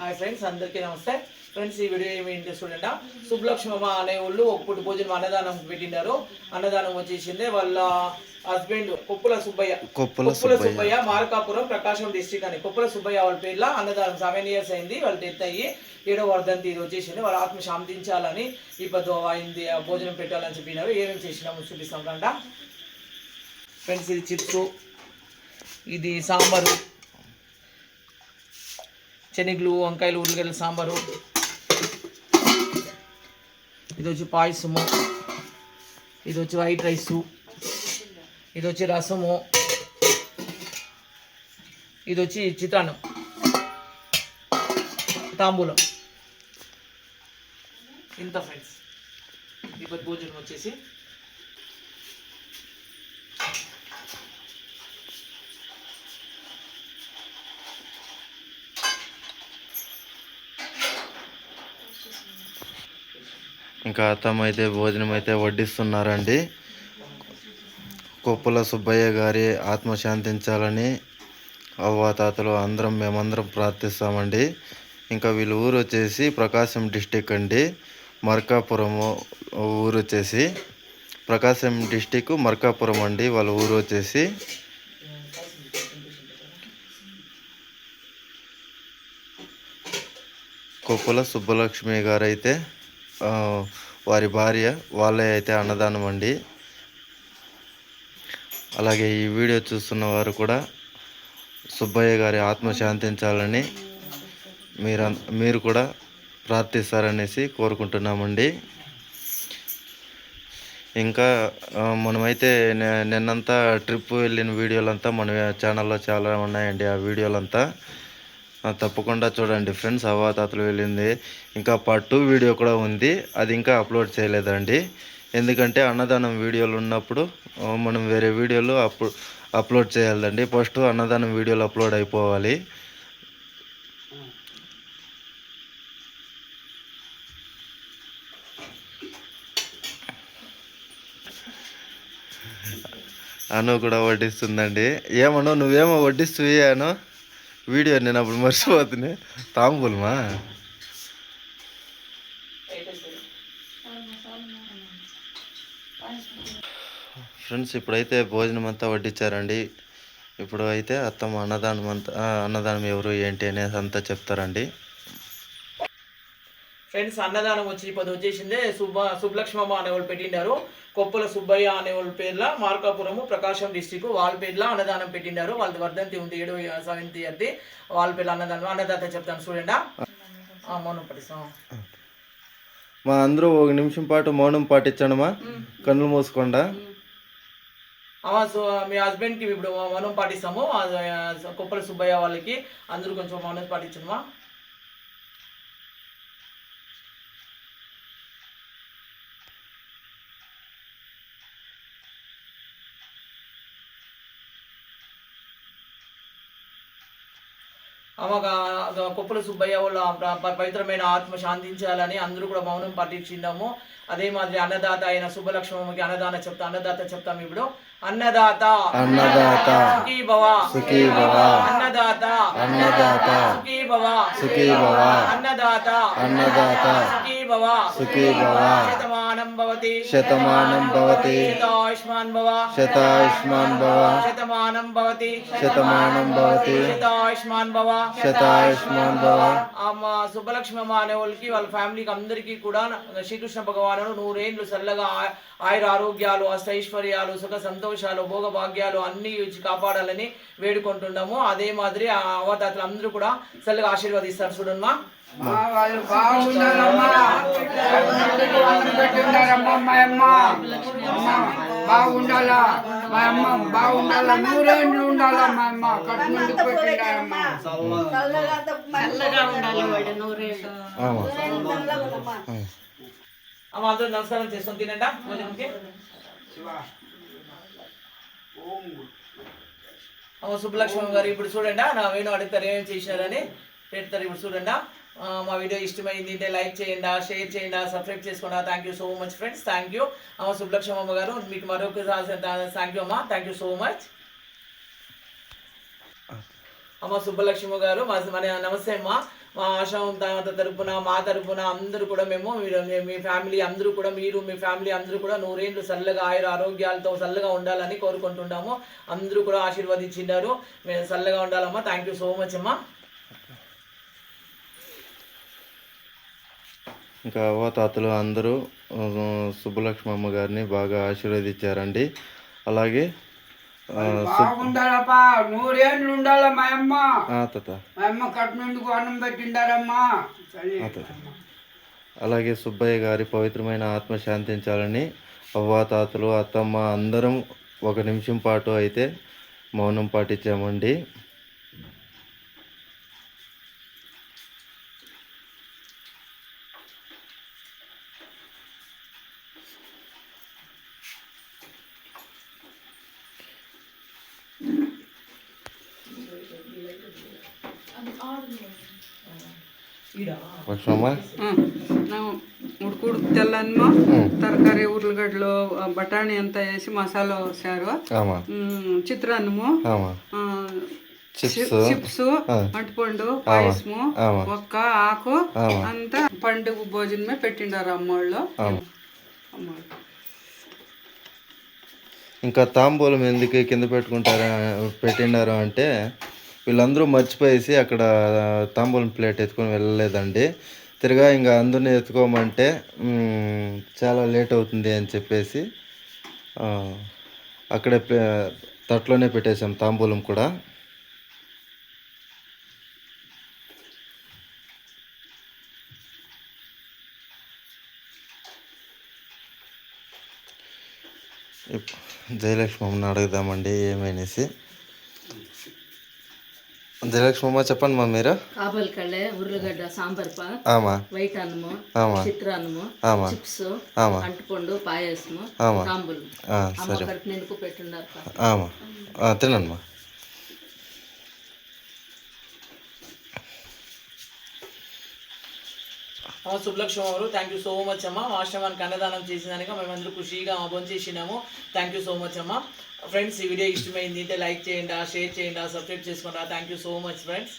Hi friends అందరికీ నమస్తే. Friends ఈ వీడియో ఏమి చూడండి. సుబ్బలక్ష్మమ్మ అనే వాళ్ళు ఒప్పుడు భోజనం అన్నదానం పెట్టినారు అన్నదానం వచ్చేసింది వాళ్ళ హస్బెండ్ కొప్పుల సుబ్బయ్య. కొప్పుల సుబ్బయ్య. మార్కాపురం ప్రకాశం డిస్టిక్ అని. కొప్పుల సుబ్బయ్య వాళ్ళ పేర్ల అన్నదానం సెవెన్ ఇయర్స్ అయింది. వాళ్ళు డెత్ అయ్యి ఏడో వర్ధంతి ఇది వచ్చేసింది. వాళ్ళ ఆత్మ శాంతించాలని ఈ పద్దు అయింది భోజనం పెట్టాలని చెప్పినారు. ఏమేమి చేసినాము చూపిస్తాం కంట ఫ్రెండ్స్ ఇది చిప్స్. ఇది సాంబారు. శనగలు వంకాయలు ఉల్లిగడ్డలు సాంబారు. ఇది వచ్చి పాయసము. ఇది వచ్చి వైట్ రైసు. ఇది వచ్చి రసము. ఇది వచ్చి చిత్రాన్నం. తాంబూలం. ఇంత ఫ్రెండ్స్ ఇప్పుడు భోజనం వచ్చేసి ఇంకా అత్తమ్మ అయితే భోజనం అయితే వడ్డిస్తున్నారండి. కొప్పుల సుబ్బయ్య గారి ఆత్మ శాంతించాలని అవ్వాతాతలు అందరం మేమందరం ప్రార్థిస్తామండి. ఇంకా వీళ్ళ ఊరు వచ్చేసి ప్రకాశం డిస్టిక్ అండి. మర్కాపురము ఊరు వచ్చేసి ప్రకాశం డిస్టిక్ మర్కాపురం అండి వాళ్ళ ఊరు వచ్చేసి. కొప్పుల సుబ్బలక్ష్మి గారు అయితే వారి భార్య వాళ్ళే అయితే అన్నదానం అండి. అలాగే ఈ వీడియో చూస్తున్న వారు కూడా సుబ్బయ్య గారి ఆత్మ శాంతించాలని మీరు మీరు కూడా ప్రార్థిస్తారనేసి కోరుకుంటున్నామండి. ఇంకా మనమైతే నే- నిన్నంతా ట్రిప్ వెళ్ళిన వీడియోలంతా మన ఛానల్లో చాలా ఉన్నాయండి. ఆ వీడియోలంతా తప్పకుండా చూడండి ఫ్రెండ్స్ అవాతాతలు వెళ్ళింది. ఇంకా పార్ట్ టూ వీడియో కూడా ఉంది. అది ఇంకా అప్లోడ్ చేయలేదండి. ఎందుకంటే అన్నదానం వీడియోలు ఉన్నప్పుడు మనం వేరే వీడియోలు అప్ అప్లోడ్ చేయాలండి. ఫస్ట్ అన్నదానం వీడియోలు అప్లోడ్ అయిపోవాలి. అను కూడా వడ్డిస్తుందండి. ఏమను? నువ్వేమో వడ్డిస్తూ అను? వీడియో నేను అప్పుడు మర్చిపోతున్నా. తాంబూలమా? ఫ్రెండ్స్ ఇప్పుడైతే భోజనం అంతా వడ్డించారండి. ఇప్పుడు అయితే అత్తమ్మ అన్నదానం అంతా అన్నదానం ఎవరు ఏంటి అనేది అంతా చెప్తారండి. ఫ్రెండ్స్ అన్నదానం వచ్చి ఇప్పుడు వచ్చేసిందే. సుబ్బ సుబ్బలక్ష్మమ్మ అనే వాళ్ళు పెట్టిండారు. కొప్పుల సుబ్బయ్య అనే వాళ్ళ పేర్ల మార్కాపురము ప్రకాశం డిస్టిక్ వాళ్ళ పేర్ల అన్నదానం పెట్టిండారు. వాళ్ళది వర్ధంతి ఉంది ఏడు సెవెంత్ ఇయర్ది. వాళ్ళ పేర్ల అన్నదానం అన్నదాత చెప్తాను చూడండి. మౌనం పట్టిస్తాం మా అందరూ ఒక నిమిషం పాటు మౌనం పాటించడమా కన్నులు మూసుకోండా. సో మీ హస్బెండ్కి ఇప్పుడు మౌనం పాటిస్తాము. కొప్పుల సుబ్బయ్య వాళ్ళకి అందరూ కొంచెం మౌనం పాటించమ్మా అమ్మగా కొప్పుల సుబ్బయ్య వాళ్ళ పవిత్రమైన ఆత్మ శాంతించాలని అందరూ కూడా మౌనం పాటించిందాము అదే మాదిరి అన్నదాత అయిన సుబ్బలక్ష్మమ్మకి అన్నదాన చెప్తా అన్నదాత చెప్తాం ఇప్పుడు. అన్నదాత. అన్నదాత. సుఖీ భవ సుఖీ భవ అన్నదాత. అన్నదాత. సుఖీ భవ సుఖీ భవ అన్నదాత. అన్నదాత. సుఖీ భవ సుఖీ భవ శతమానం భవతి. శతమానం భవతి. శతాయుష్మాన్ భవ. శతాయుష్మాన్ భవ. శతమానం భవతి. శతమానం భవతి. శతాయుష్మాన్ భవ. శతాయుష్మాన్ భవ. అమ్మ సుబ్బలక్ష్మమ్మ అనే వాళ్ళకి వాళ్ళ ఫ్యామిలీకి అందరికీ కూడా శ్రీకృష్ణ భగవాను నూరేండ్లు చల్లగా ఆయుర ఆరోగ్యాలు అష్టైశ్వర్యాలు సుఖ సంతోషాలు భోగ భాగ్యాలు అన్ని కాపాడాలని వేడుకుంటున్నాము. అదే మాదిరి ఆ అవతాతలు అందరూ కూడా చల్లగా ఆశీర్వదిస్తారు చూడమ్మా. వాళ్ళు పెట్టిండారమ్మా మా అమ్మ బాగుండాలా? మా అమ్మ బాగుండాలా? నూరేళ్ళు ఉండాలా మా అమ్మ? నుండి పెట్టిండారమ్మా అందరూ నమస్కారం చేసుకొని తినండి? సుబ్బలక్ష్మి గారు ఇప్పుడు చూడండి? నా వేణు అడుగుతారు ఏమేమి చేసినారని పెడతారు ఇప్పుడు చూడండి? మా వీడియో ఇష్టమైంది అంటే లైక్ చేయండి షేర్ చేయండి సబ్స్క్రైబ్ చేసుకోండి thank you so much friends thank you అమ్మ సుబ్బలక్ష్మి అమ్మ గారు మీకు మరొక థ్యాంక్ యూ అమ్మ. థ్యాంక్ యూ సో మచ్ అమ్మ సుబ్బలక్ష్మి గారు మా మన నమస్తే అమ్మ. మా ఆశ్రమం తర్వాత తరపున మా తరపున అందరూ కూడా మేము మీరు- మీ- మీ ఫ్యామిలీ అందరూ కూడా మీరు మీ ఫ్యామిలీ అందరూ కూడా నూరేళ్ళు చల్లగా ఆయుర ఆరోగ్యాలతో చల్లగా ఉండాలని కోరుకుంటున్నాము. అందరూ కూడా ఆశీర్వదించినారు. మేము చల్లగా ఉండాలమ్మా. థ్యాంక్ యూ సో మచ్ అమ్మా. ఇంకా అవ్వాతాతలు అందరూ ఆ, సుబ్బలక్ష్మమ్మ గారిని బాగా ఆశీర్వదించారండి. అలాగే బాగుండాలప్పా నూరేళ్ళు ఉండాల మా అమ్మ? ఆ, తాత. మా అమ్మ కట్టినందుకు అన్నం పెట్టిండారమ్మా. అలాగే సుబ్బయ్య గారి పవిత్రమైన ఆత్మ శాంతించాలని అవ్వాతాతలు అత్తమ్మ అందరం ఒక నిమిషం పాటు అయితే మౌనం పాటించామండి. ఉడుకుడు తెల్లన్నమో తరకారి ఉర్లగడ్డలు బఠాణి అంతా వేసి మసాలా వేసారు. చిత్రాన్నము. చిప్స్. అంటుపండు పాయసము ఒక్క ఆకు అంతా పండుగ భోజనమే పెట్టిండారు అమ్మోళ్ళు. ఇంకా తాంబూలం ఎందుకు కింద పెట్టుకుంటారా పెట్టిండారు అంటే వీళ్ళందరూ మర్చిపోయేసి అక్కడ తాంబూలం ప్లేట్ ఎత్తుకొని వెళ్ళలేదండి. తిరగా ఇంకా అందరిని ఎత్తుకోమంటే చాలా లేట్ అవుతుంది అని చెప్పేసి అక్కడే తట్లోనే పెట్టేశాం తాంబూలం కూడా. ఇప్- జయలక్ష్మమ్మని అడుగుదామండి ఏమనేసి. జయలక్ష్మమ్మ చెప్పండి మా మీరు? కాబల్ కళ్ళే ఉర్లగడ్డ సాంబార్ పా ఆమా. వైట్ అన్నము ఆమా. చిత్రాన్నము ఆమా. చిప్స్ ఆమా. అంటుపండు పాయసము ఆమా. తాంబూలం. సరే. కడుపు నిండుకు పెట్టున్నారు. ఆమా. ఆ, తినండి మా ఆ, శుభలక్ష్మి గారు థ్యాంక్ యూ సో మచ్ అమ్మ. ఆశ్రమానికి అన్నదానం చేసినాక మేమందరూ ఖుషిగా భోంచేసినాము థ్యాంక్ యూ సో మచ్ అమ్మా. ఫ్రెండ్స్ ఈ వీడియో ఇష్టమైంది అయితే లైక్ చేయండి షేర్ చేయండి సబ్స్క్రైబ్ చేసుకోండి. Thank you so much friends